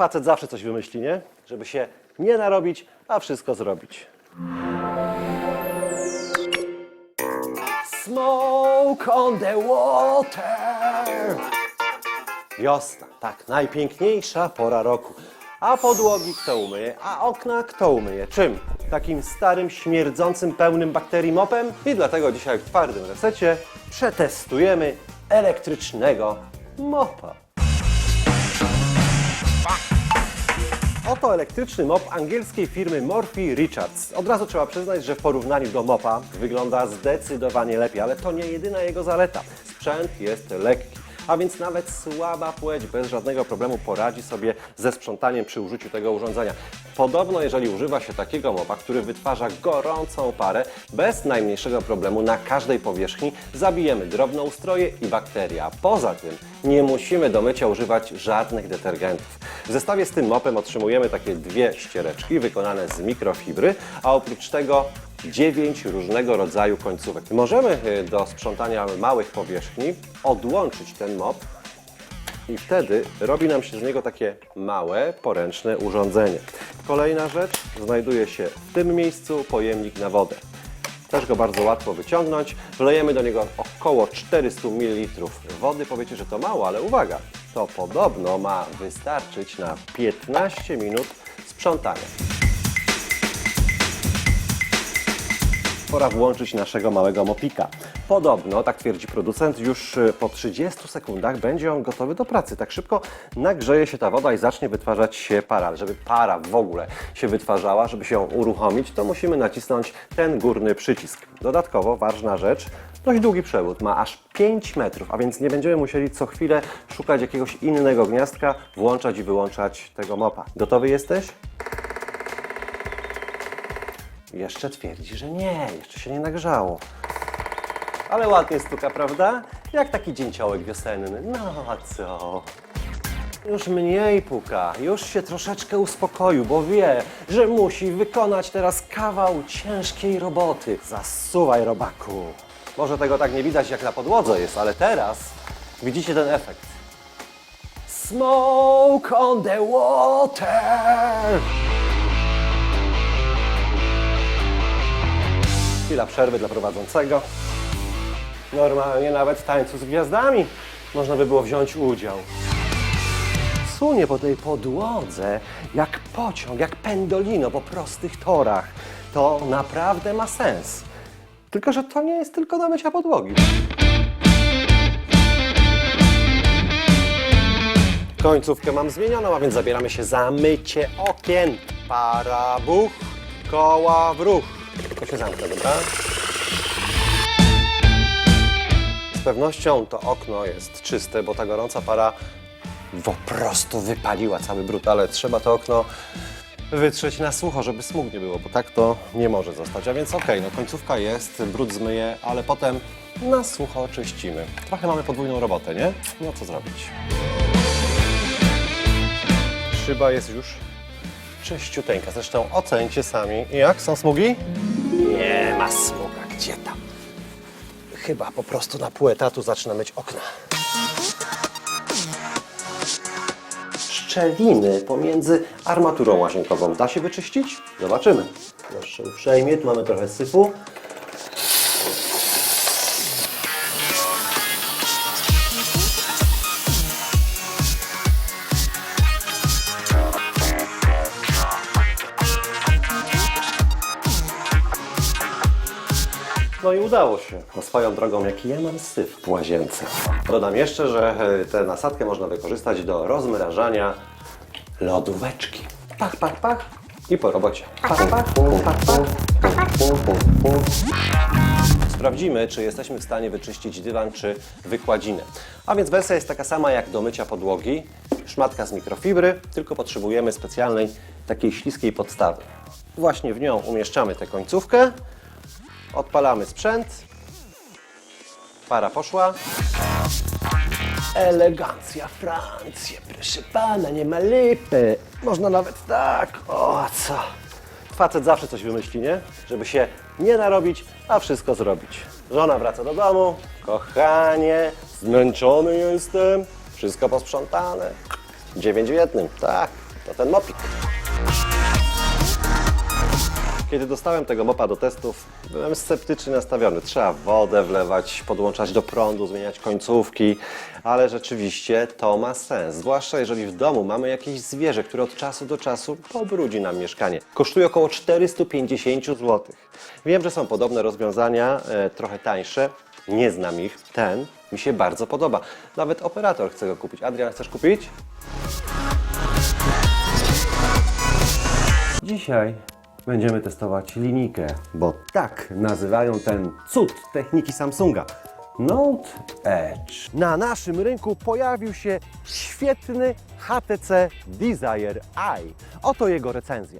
facet zawsze coś wymyśli, nie? Żeby się nie narobić, a wszystko zrobić. Smoke on the water. Wiosna, tak, najpiękniejsza pora roku. A podłogi kto umyje, a okna kto umyje? Czym? Takim starym, śmierdzącym, pełnym bakterii mopem? I dlatego dzisiaj w twardym resecie przetestujemy elektrycznego mopa. Oto elektryczny mop angielskiej firmy Morphy Richards. Od razu trzeba przyznać, że w porównaniu do mopa wygląda zdecydowanie lepiej, ale to nie jedyna jego zaleta. Sprzęt jest lekki. A więc nawet słaba płeć bez żadnego problemu poradzi sobie ze sprzątaniem przy użyciu tego urządzenia. Podobno, jeżeli używa się takiego mopa, który wytwarza gorącą parę, bez najmniejszego problemu na każdej powierzchni zabijemy drobnoustroje i bakterie. A poza tym nie musimy do mycia używać żadnych detergentów. W zestawie z tym mopem otrzymujemy takie dwie ściereczki wykonane z mikrofibry, a oprócz tego 9 różnego rodzaju końcówek. Możemy y, do sprzątania małych powierzchni odłączyć ten mop i wtedy robi nam się z niego takie małe, poręczne urządzenie. Kolejna rzecz, znajduje się w tym miejscu pojemnik na wodę. Też go bardzo łatwo wyciągnąć. Wlejemy do niego około 400 ml wody. Powiecie, że to mało, ale uwaga, to podobno ma wystarczyć na 15 minut sprzątania. Pora włączyć naszego małego mopika. Podobno, tak twierdzi producent, już y, po 30 sekundach będzie on gotowy do pracy. Tak szybko nagrzeje się ta woda i zacznie wytwarzać się para. Żeby para w ogóle się wytwarzała, żeby się ją uruchomić, to musimy nacisnąć ten górny przycisk. Dodatkowo ważna rzecz, dość długi przewód, ma aż 5 metrów, a więc nie będziemy musieli co chwilę szukać jakiegoś innego gniazdka, włączać i wyłączać tego mopa. Gotowy jesteś? Jeszcze twierdzi, że nie, jeszcze się nie nagrzało. Ale ładnie stuka, prawda? Jak taki dzięciołek wiosenny. No a co? Już mniej puka, już się troszeczkę uspokoił, bo wie, że musi wykonać teraz kawał ciężkiej roboty. Zasuwaj, robaku. Może tego tak nie widać, jak na podłodze jest, ale teraz widzicie ten efekt. Smoke on the water! Chwila przerwy dla prowadzącego. Normalnie nawet w tańcu z gwiazdami można by było wziąć udział. Sunie po tej podłodze jak pociąg, jak pendolino po prostych torach. To naprawdę ma sens. Tylko, że to nie jest tylko do mycia podłogi. Końcówkę mam zmienioną, a więc zabieramy się za mycie okien. Para buch, koła w ruch. To się zamknę, dobra? Z pewnością to okno jest czyste, bo ta gorąca para po prostu wypaliła cały brud, ale trzeba to okno wytrzeć na sucho, żeby smug nie było, bo tak to nie może zostać. A więc okej, no końcówka jest, brud zmyje, ale potem na sucho czyścimy. Trochę mamy podwójną robotę, nie? No co zrobić? Szyba jest już czyściuteńka. Zresztą ocencie sami. Jak? Są smugi? Nie ma smuga. Gdzie tam? Chyba po prostu na pół etatu zacznę myć okna. Szczeliny pomiędzy armaturą łazienkową da się wyczyścić? Zobaczymy. Proszę uprzejmie, tu mamy trochę syfu. No i udało się. No swoją drogą, jaki ja mam syf w łazience. Dodam jeszcze, że e, tę nasadkę można wykorzystać do rozmrażania lodóweczki. Pach, pach, pach i po robocie. Pach, pach, pum, pach, pach, pum, pum, pum. Sprawdzimy, czy jesteśmy w stanie wyczyścić dywan czy wykładzinę. A więc wersja jest taka sama jak do mycia podłogi. Szmatka z mikrofibry, tylko potrzebujemy specjalnej takiej śliskiej podstawy. Właśnie w nią umieszczamy tę końcówkę. Odpalamy sprzęt. Para poszła. Elegancja Francja, proszę pana, nie ma lipy. Można nawet tak. O, co? Facet zawsze coś wymyśli, nie? Żeby się nie narobić, a wszystko zrobić. Żona wraca do domu. Kochanie, zmęczony jestem. Wszystko posprzątane. Dziewięć w jednym, tak. to ten mopik. Kiedy dostałem tego mopa do testów, byłem sceptycznie nastawiony. Trzeba wodę wlewać, podłączać do prądu, zmieniać końcówki, ale rzeczywiście to ma sens. Zwłaszcza jeżeli w domu mamy jakieś zwierzę, które od czasu do czasu pobrudzi nam mieszkanie. Kosztuje około 450 zł. Wiem, że są podobne rozwiązania, e, trochę tańsze. Nie znam ich. Ten mi się bardzo podoba. Nawet operator chce go kupić. Adrian, chcesz kupić? Dzisiaj będziemy testować linijkę, bo tak nazywają ten cud techniki Samsunga. Note Edge. Na naszym rynku pojawił się świetny HTC Desire Eye. Oto jego recenzja.